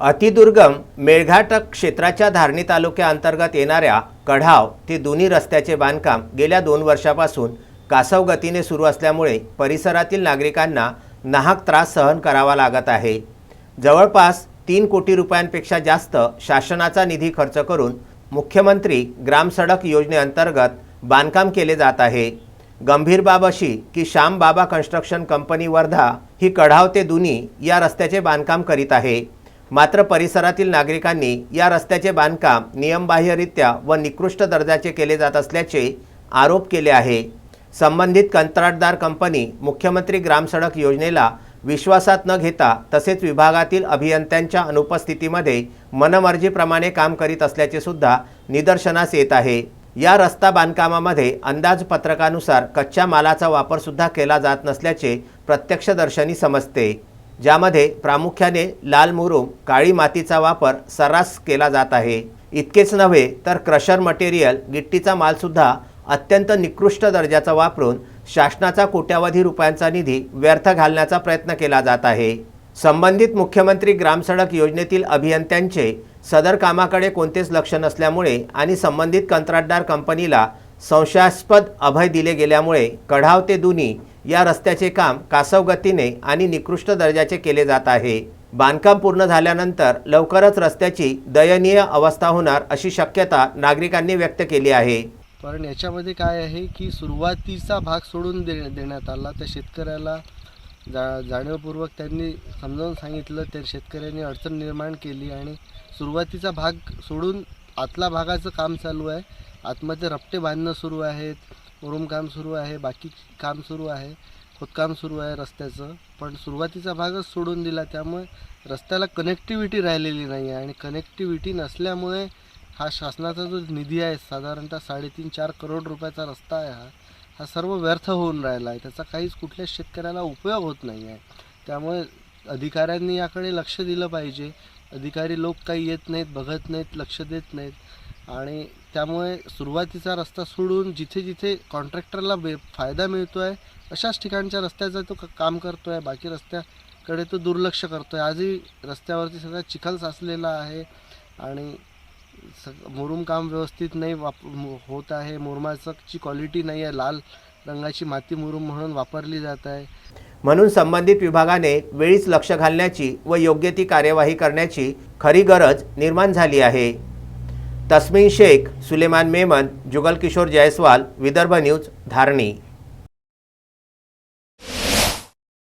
अतिदुर्गम मेळघाट क्षेत्राच्या धारणी तालुक्याअंतर्गत येणाऱ्या कढाव ते दोन्ही रस्त्याचे बांधकाम गेल्या दोन वर्षापासून कासव गतीने सुरू असल्यामुळे परिसरातील नागरिकांना नाहक त्रास सहन करावा लागत आहे. जवळपास तीन कोटी रुपयांपेक्षा जास्त शासनाचा निधी खर्च करून मुख्यमंत्री ग्रामसडक योजनेअंतर्गत बांधकाम केले जात आहे. गंभीर बाब अशी की श्याम बाबा कन्स्ट्रक्शन कंपनी वर्धा ही कढाव ते दुनी या रस्त्याचे बांधकाम करीत आहे. मात्र परिसरातील नागरिकांनी या रस्त्याचे बांधकाम नियमबाह्यरित्या व निकृष्ट दर्जाचे केले जात असल्याचे आरोप केले आहे. संबंधित कंत्राटदार कंपनी मुख्यमंत्री ग्रामसडक योजनेला विश्वासात न घेता तसेच विभागातील अभियंत्यांच्या अनुपस्थितीमध्ये मनमर्जीप्रमाणे काम करीत असल्याचे सुद्धा निदर्शनास येत आहे. या रस्ता बांधकामामध्ये अंदाजपत्रकानुसार कच्च्या मालाचा वापरसुद्धा केला जात नसल्याचे प्रत्यक्षदर्शनी समजते. ज्यामध्ये प्रामुख्याने लाल मुरुम काळी मातीचा वापर सर्रास केला जात आहे. इतकेच नव्हे तर क्रशर मटेरियल गिट्टीचा मालसुद्धा अत्यंत निकृष्ट दर्जाचा वापरून शासनाचा कोट्यावधी रुपयांचा निधी व्यर्थ घालण्याचा प्रयत्न केला जात आहे. संबंधित मुख्यमंत्री ग्रामसडक योजनेतील अभियंत्यांचे सदर कामाकडे कोणतेच लक्ष नसल्यामुळे आणि संबंधित कंत्राटदार कंपनीला संशयास्पद अभय दिले गेल्यामुळे कढाव ते दुनी या रस्त्याचे काम कासव गतीने आणि निकृष्ट दर्जाचे केले जात आहे. बांधकाम पूर्ण झाल्यानंतर लवकरच रस्त्याची दयनीय अवस्था होणार अशी शक्यता नागरिकांनी व्यक्त केली आहे. कारण याच्यामध्ये काय आहे की सुरुवातीचा भाग सोडून दे देण्यात आला. त्या शेतकऱ्याला जा जाणीवपूर्वक त्यांनी समजावून सांगितलं त्या शेतकऱ्यांनी अडचण निर्माण केली आणि सुरुवातीचा भाग सोडून आतला भागाचं काम चालू आहे. आतमध्ये रपटे बांधणं सुरू आहेत रूमकाम काम सुरू आहे बाकी काम सुरू आहे खोदकाम सुरू आहे रस्त्याचं. पण सुरुवातीचा भागच सोडून दिला त्यामुळे रस्त्याला कनेक्टिव्हिटी राहिलेली नाही आहे. आणि कनेक्टिव्हिटी नसल्यामुळे हा शासनाचा जो निधी आहे साधारणतः साडेतीन चार करोड रुपयाचा रस्ता आहे हा हा सर्व व्यर्थ होऊन राहिला आहे. त्याचा काहीच कुठल्याच शेतकऱ्याला उपयोग होत नाही आहे. त्यामुळे अधिकाऱ्यांनी याकडे लक्ष दिलं पाहिजे. अधिकारी लोक काही येत नाहीत बघत नाहीत लक्ष देत नाहीत. आणि त्यामुळे सुरुवातीचा रस्ता सोडून जिथे जिथे कॉन्ट्रॅक्टरला बे फायदा मिळतो आहे अशाच ठिकाणच्या रस्त्याचं तो क- काम करतो आहे बाकी रस्त्याकडे तो दुर्लक्ष करतो आहे आजही रस्त्यावरती सगळा चिखल साचलेला आहे आणि सग मुरुम काम व्यवस्थित नाही वाप होत आहे. मुरुमाची क्वालिटी नाही आहे. लाल रंगाची माती मुरुम म्हणून वापरली जात आहे. म्हणून संबंधित विभागाने वेळीच लक्ष घालण्याची व योग्य ती कार्यवाही करण्याची खरी गरज निर्माण झाली आहे. तस्मिन शेख सुलेमान मेमन जुगल किशोर जयस्वाल विदर्भ न्यूज धारणी